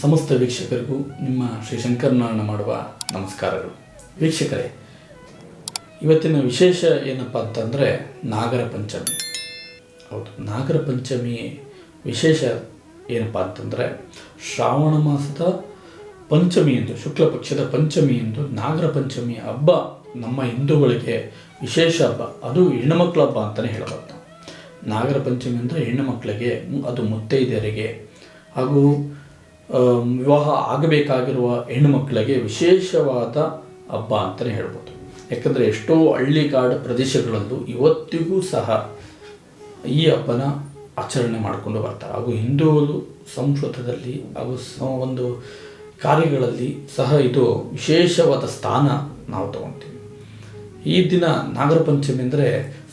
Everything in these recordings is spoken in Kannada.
ಸಮಸ್ತ ವೀಕ್ಷಕರಿಗೂ ನಿಮ್ಮ ಶ್ರೀ ಶಂಕರನಾರಾಯಣ ಮಾಡುವ ನಮಸ್ಕಾರಗಳು. ವೀಕ್ಷಕರೇ, ಇವತ್ತಿನ ವಿಶೇಷ ಏನಪ್ಪ ಅಂತಂದರೆ ನಾಗರ ಪಂಚಮಿ. ಹೌದು, ನಾಗರ ಪಂಚಮಿ ವಿಶೇಷ ಏನಪ್ಪ ಅಂತಂದರೆ ಶ್ರಾವಣ ಮಾಸದ ಪಂಚಮಿ ಎಂದು ಶುಕ್ಲ ಪಕ್ಷದ ಪಂಚಮಿ ಎಂದು, ನಾಗರ ಪಂಚಮಿ ಹಬ್ಬ ನಮ್ಮ ಹಿಂದೂಗಳಿಗೆ ವಿಶೇಷ ಹಬ್ಬ. ಅದು ಹೆಣ್ಣುಮಕ್ಕಳ ಹಬ್ಬ ಅಂತಲೇ ಹೇಳಬಹುದು. ನಾಗರ ಪಂಚಮಿ ಅಂದರೆ ಹೆಣ್ಣು ಮಕ್ಕಳಿಗೆ ಅದು ಮುತ್ತೈದೆಯರಿಗೆ ಹಾಗೂ ವಿವಾಹ ಆಗಬೇಕಾಗಿರುವ ಹೆಣ್ಣು ಮಕ್ಕಳಿಗೆ ವಿಶೇಷವಾದ ಹಬ್ಬ ಅಂತಲೇ ಹೇಳ್ಬೋದು. ಯಾಕಂದರೆ ಎಷ್ಟೋ ಹಳ್ಳಿಗಾಡು ಪ್ರದೇಶಗಳಲ್ಲೂ ಇವತ್ತಿಗೂ ಸಹ ಈ ಹಬ್ಬನ ಆಚರಣೆ ಮಾಡಿಕೊಂಡು ಬರ್ತಾರೆ. ಹಾಗೂ ಹಿಂದೂ ಸಂಸ್ಕೃತದಲ್ಲಿ ಹಾಗೂ ಒಂದು ಕಾರ್ಯಗಳಲ್ಲಿ ಸಹ ಇದು ವಿಶೇಷವಾದ ಸ್ಥಾನ ನಾವು ತಗೊತೀವಿ. ಈ ದಿನ ನಾಗರ ಪಂಚಮಿ ಅಂದರೆ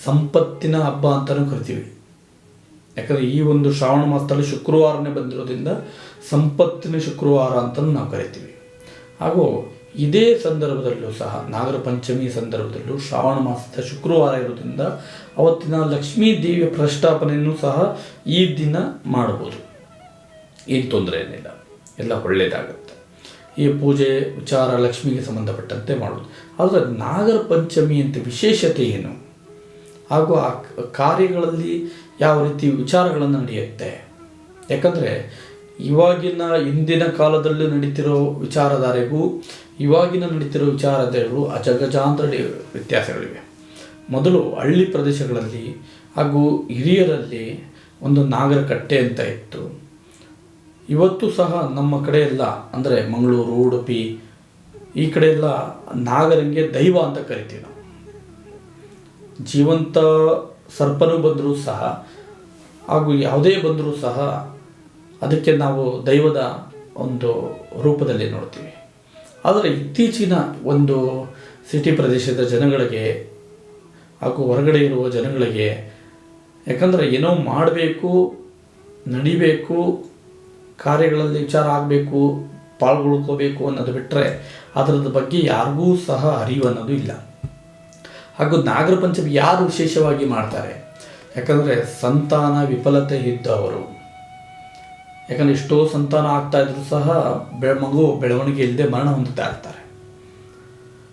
ಸಂಪತ್ತಿನ ಹಬ್ಬ ಅಂತಲೂ ಕರಿತೀವಿ. ಯಾಕಂದರೆ ಈ ಒಂದು ಶ್ರಾವಣ ಮಾಸದಲ್ಲಿ ಶುಕ್ರವಾರನೇ ಬಂದಿರೋದ್ರಿಂದ ಸಂಪತ್ತಿನ ಶುಕ್ರವಾರ ಅಂತಲೂ ನಾವು ಕರಿತೀವಿ. ಹಾಗೂ ಇದೇ ಸಂದರ್ಭದಲ್ಲೂ ಸಹ, ನಾಗರ ಪಂಚಮಿ ಸಂದರ್ಭದಲ್ಲೂ ಶ್ರಾವಣ ಮಾಸದ ಶುಕ್ರವಾರ ಇರೋದ್ರಿಂದ ಅವತ್ತಿನ ಲಕ್ಷ್ಮೀ ದೇವಿಯ ಪ್ರಸ್ಥಾಪನೆಯನ್ನು ಸಹ ಈ ದಿನ ಮಾಡ್ಬೋದು ಏನು ತೊಂದರೆ ಏನಿಲ್ಲ. ಎಲ್ಲ ಒಳ್ಳೆಯದಾಗುತ್ತೆ ಈ ಪೂಜೆ, ವಿಚಾರ ಲಕ್ಷ್ಮಿಗೆ ಸಂಬಂಧಪಟ್ಟಂತೆ ಮಾಡೋದು. ಆದರೆ ನಾಗರ ಪಂಚಮಿ ಅಂತ ವಿಶೇಷತೆ ಏನು? ಹಾಗೂ ಆ ಕಾರ್ಯಗಳಲ್ಲಿ ಯಾವ ರೀತಿ ವಿಚಾರಗಳನ್ನು ನಡೆಯುತ್ತೆ? ಯಾಕಂದರೆ ಇವಾಗಿನ ಹಿಂದಿನ ಕಾಲದಲ್ಲಿ ನಡೀತಿರೋ ವಿಚಾರಧಾರೆಗೂ ಇವಾಗಿನ ನಡೀತಿರೋ ವಿಚಾರಧಾರೆಗಳು ಅಜಗಜಾಂತರ ವ್ಯತ್ಯಾಸಗಳಿವೆ. ಮೊದಲು ಹಳ್ಳಿ ಪ್ರದೇಶಗಳಲ್ಲಿ ಹಾಗೂ ಹಿರಿಯರಲ್ಲಿ ಒಂದು ನಾಗರ ಕಟ್ಟೆ ಅಂತ ಇತ್ತು. ಇವತ್ತು ಸಹ ನಮ್ಮ ಕಡೆ ಎಲ್ಲ ಅಂದರೆ ಮಂಗಳೂರು, ಉಡುಪಿ, ಈ ಕಡೆ ಎಲ್ಲ ನಾಗರಂಗೆ ದೈವ ಅಂತ ಕರಿತೀವಿ ನಾವು. ಜೀವಂತ ಸರ್ಪನೂ ಬಂದರೂ ಸಹ, ಹಾಗೂ ಯಾವುದೇ ಬಂದರೂ ಸಹ ಅದಕ್ಕೆ ನಾವು ದೈವದ ಒಂದು ರೂಪದಲ್ಲಿ ನೋಡ್ತೀವಿ. ಆದರೆ ಇತ್ತೀಚಿನ ಒಂದು ಸಿಟಿ ಪ್ರದೇಶದ ಜನಗಳಿಗೆ ಹಾಗೂ ಹೊರಗಡೆ ಇರುವ ಜನಗಳಿಗೆ, ಯಾಕಂದರೆ ಏನೋ ಮಾಡಬೇಕು, ನಡಿಬೇಕು, ಕಾರ್ಯಗಳಲ್ಲಿ ವಿಚಾರ ಆಗಬೇಕು, ಪಾಲ್ಗೊಳ್ಕೋಬೇಕು ಅನ್ನೋದು ಬಿಟ್ಟರೆ ಅದರದ ಬಗ್ಗೆ ಯಾರಿಗೂ ಸಹ ಅರಿವು ಅನ್ನೋದು ಇಲ್ಲ. ಹಾಗೂ ನಾಗರ ಪಂಚಮಿ ಯಾರು ವಿಶೇಷವಾಗಿ ಮಾಡ್ತಾರೆ? ಯಾಕಂದರೆ ಸಂತಾನ ವಿಫಲತೆ ಇದ್ದವರು ಯಾಕಂದರೆ ಎಷ್ಟೋ ಸಂತಾನ ಆಗ್ತಾ ಸಹ ಬೆ, ಮಗು ಬೆಳವಣಿಗೆ ಇಲ್ಲದೆ ಮರಣ ಹೊಂದುತ್ತಾ ಇರ್ತಾರೆ.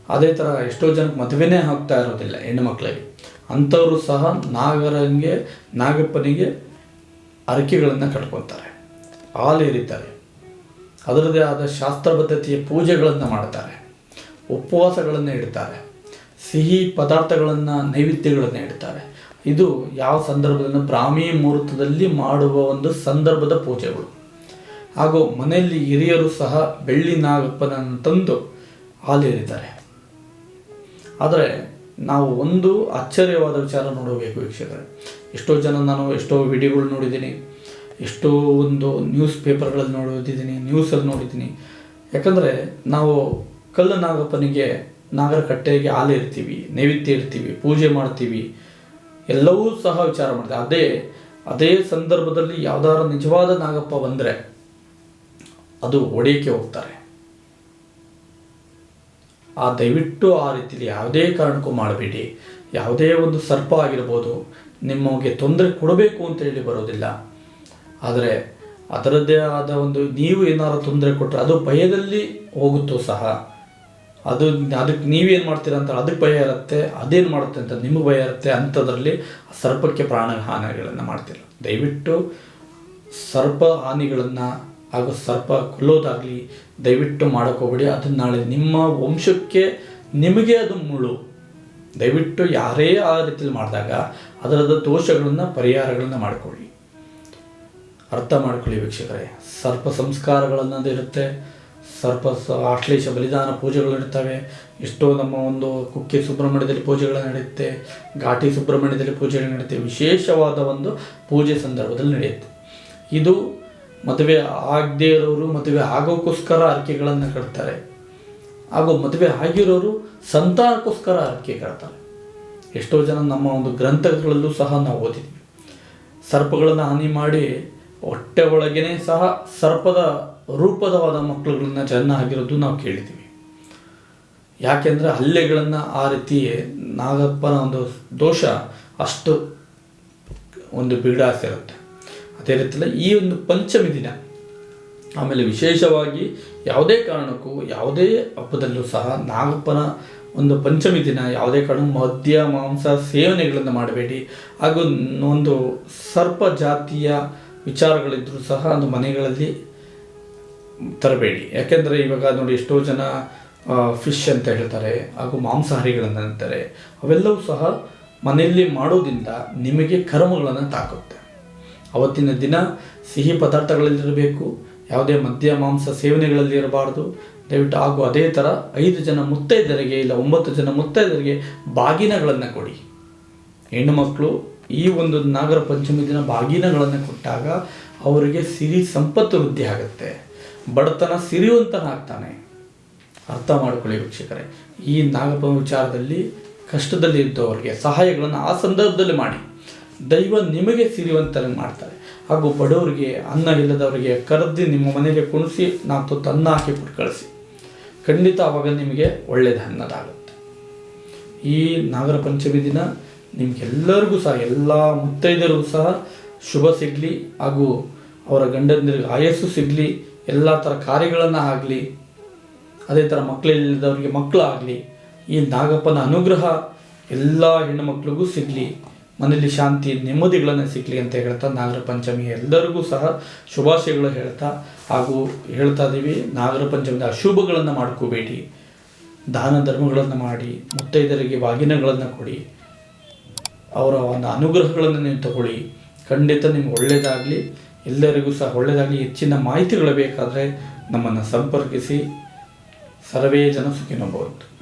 ಅದೇ ಥರ ಎಷ್ಟೋ ಜನಕ್ಕೆ ಮದುವೆನೇ ಆಗ್ತಾ ಇರೋದಿಲ್ಲ ಹೆಣ್ಣು ಮಕ್ಕಳಿಗೆ. ಅಂಥವರು ಸಹ ನಾಗರಂಗೆ, ನಾಗಪ್ಪನಿಗೆ ಅರಕೆಗಳನ್ನು ಕಟ್ಕೊತಾರೆ ಹಾಲು ಎರಿತಾರೆ ಅದರದೇ ಆದ ಶಾಸ್ತ್ರಬದ್ಧತೆಯ ಪೂಜೆಗಳನ್ನು ಮಾಡ್ತಾರೆ. ಉಪವಾಸಗಳನ್ನು ಇಡ್ತಾರೆ. ಸಿಹಿ ಪದಾರ್ಥಗಳನ್ನು ನೈವೇದ್ಯಗಳನ್ನು ಇಡ್ತಾರೆ. ಇದು ಯಾವ ಸಂದರ್ಭದಲ್ಲಿ ಬ್ರಾಹ್ಮಿ ಮುಹೂರ್ತದಲ್ಲಿ ಮಾಡುವ ಒಂದು ಸಂದರ್ಭದ ಪೂಜೆಗಳು. ಹಾಗೂ ಮನೆಯಲ್ಲಿ ಹಿರಿಯರು ಸಹ ಬೆಳ್ಳಿ ನಾಗಪ್ಪನನ್ನು ತಂದು ಹಾಲೇರಿದ್ದಾರೆ. ಆದರೆ ನಾವು ಒಂದು ಆಶ್ಚರ್ಯವಾದ ವಿಚಾರ ನೋಡಬೇಕು ವೀಕ್ಷಕರೇ. ಎಷ್ಟೋ ಜನ ನಾನು ಎಷ್ಟೋ ವಿಡಿಯೋಗಳು ನೋಡಿದ್ದೀನಿ. ಎಷ್ಟೋ ಒಂದು ನ್ಯೂಸ್ ಪೇಪರ್ಗಳಲ್ಲಿ ನೋಡಿದ್ದೀನಿ, ನ್ಯೂಸಲ್ಲಿ ನೋಡಿದ್ದೀನಿ. ಯಾಕಂದರೆ ನಾವು ಕಲ್ಲು ನಾಗಪ್ಪನಿಗೆ ನಾಗರ ಕಟ್ಟೆಗೆ ಹಾಲು ಇರ್ತೀವಿ ನೈವೇದ್ಯ ಇರ್ತೀವಿ ಪೂಜೆ ಮಾಡ್ತೀವಿ. ಎಲ್ಲವೂ ಸಹ ವಿಚಾರ ಮಾಡಿದೆ ಅದೇ ಅದೇ ಸಂದರ್ಭದಲ್ಲಿ ಯಾವ್ದಾದ್ರು ನಿಜವಾದ ನಾಗಪ್ಪ ಬಂದರೆ ಅದು ಒಡೆಯಕ್ಕೆ ಹೋಗ್ತಾರೆ. ಆ, ದಯವಿಟ್ಟು ಆ ರೀತಿಯಲ್ಲಿ ಯಾವುದೇ ಕಾರಣಕ್ಕೂ ಮಾಡಬೇಡಿ. ಯಾವುದೇ ಒಂದು ಸರ್ಪ ಆಗಿರ್ಬೋದು ನಿಮಗೆ ತೊಂದರೆ ಕೊಡಬೇಕು ಅಂತ ಹೇಳಿ ಬರೋದಿಲ್ಲ. ಆದರೆ, ಅದರದ್ದೇ ಆದ ಒಂದು, ನೀವು ಏನಾದ್ರು ತೊಂದರೆ ಕೊಟ್ಟರೆ ಅದು ಭಯದಲ್ಲಿ ಹೋಗುತ್ತೋ ಸಹ ಅದು ಅದಕ್ಕೆ ನೀವೇನು ಮಾಡ್ತೀರ ಅಂತ ಅದಕ್ಕೆ ಭಯ ಇರುತ್ತೆ, ಅದೇನು ಮಾಡುತ್ತೆ ಅಂತ ನಿಮಗೆ ಭಯ ಇರುತ್ತೆ ಅಂಥದ್ರಲ್ಲಿ ಸರ್ಪಕ್ಕೆ ಪ್ರಾಣ ಹಾನಿಗಳನ್ನು ಮಾಡ್ತಿಲ್ಲ ದಯವಿಟ್ಟು ಸರ್ಪ ಹಾನಿಗಳನ್ನು ಹಾಗೂ ಸರ್ಪ ಕೊಲ್ಲೋದಾಗಲಿ ದಯವಿಟ್ಟು ಮಾಡೋಕ್ಕೋಗ್ಬೇಡಿ ಅದು ನಾಳೆ ನಿಮ್ಮ ವಂಶಕ್ಕೆ ನಿಮಗೆ ಅದು ಮುಳ್ಳು. ದಯವಿಟ್ಟು ಯಾರೇ ಆ ರೀತಿಯಲ್ಲಿ ಮಾಡಿದಾಗ ಅದರದ ದೋಷಗಳನ್ನು, ಪರಿಹಾರಗಳನ್ನು ಮಾಡಿಕೊಳ್ಳಿ. ಅರ್ಥ ಮಾಡ್ಕೊಳ್ಳಿ ವೀಕ್ಷಕರೇ. ಸರ್ಪ ಸಂಸ್ಕಾರಗಳನ್ನೋದು ಇರುತ್ತೆ. ಸರ್ಪ ಸ, ಆಶ್ಲೇಷ ಬಲಿದಾನ ಪೂಜೆಗಳು ನಡೀತವೆ. ಎಷ್ಟೋ ನಮ್ಮ ಒಂದು ಕುಕ್ಕೆ ಸುಬ್ರಹ್ಮಣ್ಯದಲ್ಲಿ ಪೂಜೆಗಳು ನಡೆಯುತ್ತೆ. ಘಾಟಿ ಸುಬ್ರಹ್ಮಣ್ಯದಲ್ಲಿ ಪೂಜೆಗಳು ನಡೆಯುತ್ತೆ. ವಿಶೇಷವಾದ ಒಂದು ಪೂಜೆ ಸಂದರ್ಭದಲ್ಲಿ ನಡೆಯುತ್ತೆ. ಇದು ಮದುವೆ ಆಗದೇ ಇರೋರು ಮದುವೆ ಆಗೋಕ್ಕೋಸ್ಕರ ಹರಕೆಗಳನ್ನು ಕಟ್ತಾರೆ. ಹಾಗೂ ಮದುವೆ ಆಗಿರೋರು ಸಂತಾನಕ್ಕೋಸ್ಕರ ಅರ್ಕೆ ಕಟ್ತಾರೆ. ಎಷ್ಟೋ ಜನ ನಮ್ಮ ಒಂದು ಗ್ರಂಥಗಳಲ್ಲೂ ಸಹ ನಾವು ಓದಿದ್ವಿ. ಸರ್ಪಗಳನ್ನು ಹಾನಿ ಮಾಡಿ ಹೊಟ್ಟೆ ಒಳಗೇನೆ ಸಹ ಸರ್ಪದ ರೂಪದವಾದ ಮಕ್ಕಳುಗಳನ್ನ ಜನ ಆಗಿರೋದು ನಾವು ಕೇಳಿದ್ದೀವಿ. ಯಾಕೆಂದರೆ ಹಲ್ಲೆಗಳನ್ನು ಆ ರೀತಿ ನಾಗಪ್ಪನ ಒಂದು ದೋಷ ಅಷ್ಟು ಒಂದು ಬೀಡಾಸಿರುತ್ತೆ ಅದೇ ರೀತಿಯಲ್ಲಿ ಈ ಒಂದು ಪಂಚಮಿ ದಿನ ಆಮೇಲೆ ವಿಶೇಷವಾಗಿ ಯಾವುದೇ ಕಾರಣಕ್ಕೂ ಯಾವುದೇ ಹಬ್ಬದಲ್ಲೂ ಸಹ ನಾಗಪ್ಪನ ಒಂದು ಪಂಚಮಿ ದಿನ ಯಾವುದೇ ಕಾರಣ ಮದ್ಯ, ಮಾಂಸ, ಸೇವನೆಗಳನ್ನು ಮಾಡಬೇಡಿ. ಹಾಗೂ ಒಂದು ಸರ್ಪ ಜಾತಿಯ ವಿಚಾರಗಳಿದ್ದರೂ ಸಹ ಒಂದು ಮನೆಗಳಲ್ಲಿ ತರಬೇಡಿ. ಯಾಕೆಂದರೆ ಇವಾಗ ನೋಡಿ ಎಷ್ಟೋ ಜನ ಫಿಶ್ ಅಂತ ಹೇಳ್ತಾರೆ, ಹಾಗೂ ಮಾಂಸಾಹಾರಿಗಳನ್ನು ಅಂತಾರೆ ಅವೆಲ್ಲವೂ ಸಹ ಮನೆಯಲ್ಲಿ ಮಾಡೋದ್ರಿಂದ ನಿಮಗೆ ಕರ್ಮಗಳನ್ನು ತಾಕುತ್ತೆ. ಅವತ್ತಿನ ದಿನ ಸಿಹಿ ಪದಾರ್ಥಗಳಲ್ಲಿರಬೇಕು, ಯಾವುದೇ ಮದ್ಯ, ಮಾಂಸ ಸೇವನೆಗಳಲ್ಲಿ ಇರಬಾರ್ದು. ದಯವಿಟ್ಟು ಹಾಗೂ ಅದೇ ಥರ ಐದು ಜನ ಮುತ್ತೈದರಿಗೆ ಇಲ್ಲ ಒಂಬತ್ತು ಜನ ಮುತ್ತೈದರಿಗೆ ಬಾಗಿನಗಳನ್ನು ಕೊಡಿ. ಹೆಣ್ಣು ಮಕ್ಕಳು ಈ ಒಂದು ನಾಗರ ಪಂಚಮಿ ದಿನ ಬಾಗಿನಗಳನ್ನು ಕೊಟ್ಟಾಗ ಅವರಿಗೆ ಸಿರಿ ಸಂಪತ್ತು ವೃದ್ಧಿ ಆಗುತ್ತೆ. ಬಡತನ ಸಿರಿವಂತನಾಗ್ತಾನೆ ಅರ್ಥ ಮಾಡ್ಕೊಳ್ಳಿ ವೀಕ್ಷಕರೇ. ಈ ನಾಗಪ್ಪ ವಿಚಾರದಲ್ಲಿ ಕಷ್ಟದಲ್ಲಿ ಇದ್ದವರಿಗೆ ಸಹಾಯಗಳನ್ನು ಆ ಸಂದರ್ಭದಲ್ಲಿ ಮಾಡಿ. ದೈವ ನಿಮಗೆ ಸಿರಿವಂತನ ಮಾಡ್ತಾರೆ. ಹಾಗೂ ಬಡವರಿಗೆ, ಅನ್ನ ಇಲ್ಲದವರಿಗೆ ಕರೆದು ನಿಮ್ಮ ಮನೆಗೆ ಕುಣಿಸಿ ನಾ ತೊತ್ತು ಅನ್ನ ಹಾಕಿ ಕೊಟ್ಟು ಕಳಿಸಿ. ಖಂಡಿತ ಆವಾಗ ನಿಮಗೆ ಒಳ್ಳೆಯದು ಅನ್ನೋದಾಗುತ್ತೆ. ಈ ನಾಗರ ಪಂಚಮಿ ದಿನ ನಿಮಗೆಲ್ಲರಿಗೂ ಸಹ, ಎಲ್ಲ ಮುತ್ತೈದರಿಗೂ ಸಹ ಶುಭ ಸಿಗಲಿ ಹಾಗೂ ಅವರ ಗಂಡಂದಿರಿಗೆ ಆಯಸ್ಸು ಸಿಗಲಿ. ಎಲ್ಲ ಥರ ಕಾರ್ಯಗಳನ್ನು ಆಗಲಿ, ಅದೇ ಥರ ಮಕ್ಕಳಿಲ್ಲದವ್ರಿಗೆ ಮಕ್ಕಳು ಆಗಲಿ ಈ ನಾಗಪ್ಪನ ಅನುಗ್ರಹ ಎಲ್ಲ ಹೆಣ್ಣು ಮಕ್ಕಳಿಗೂ ಸಿಗಲಿ, ಮನೆಯಲ್ಲಿ ಶಾಂತಿ, ನೆಮ್ಮದಿಗಳನ್ನು ಸಿಗಲಿ ಅಂತ ಹೇಳ್ತಾ ನಾಗರ ಪಂಚಮಿ ಎಲ್ಲರಿಗೂ ಸಹ ಶುಭಾಶಯಗಳು ಹೇಳ್ತಾ ಹಾಗೂ ಹೇಳ್ತಾ ಇದ್ದೀವಿ ನಾಗರ ಪಂಚಮಿಯ ಅಶುಭಗಳನ್ನು ಮಾಡ್ಕೋಬೇಡಿ ದಾನ ಧರ್ಮಗಳನ್ನು ಮಾಡಿ ಮುತ್ತೈದರಿಗೆ ವಾಗಿನಗಳನ್ನು ಕೊಡಿ, ಅವರ ಒಂದು ಅನುಗ್ರಹಗಳನ್ನು ನೀವು ತಗೊಳ್ಳಿ. ಖಂಡಿತ ನಿಮ್ಗೆ ಒಳ್ಳೆಯದಾಗಲಿ ಎಲ್ಲರಿಗೂ ಸಹ ಒಳ್ಳೆಯದಾಗಲಿ ಹೆಚ್ಚಿನ ಮಾಹಿತಿಗಳು ಬೇಕಾದರೆ ನಮ್ಮನ್ನು ಸಂಪರ್ಕಿಸಿ. ಸರ್ವೇ ಜನ ಸುಖಿನಬಹುದು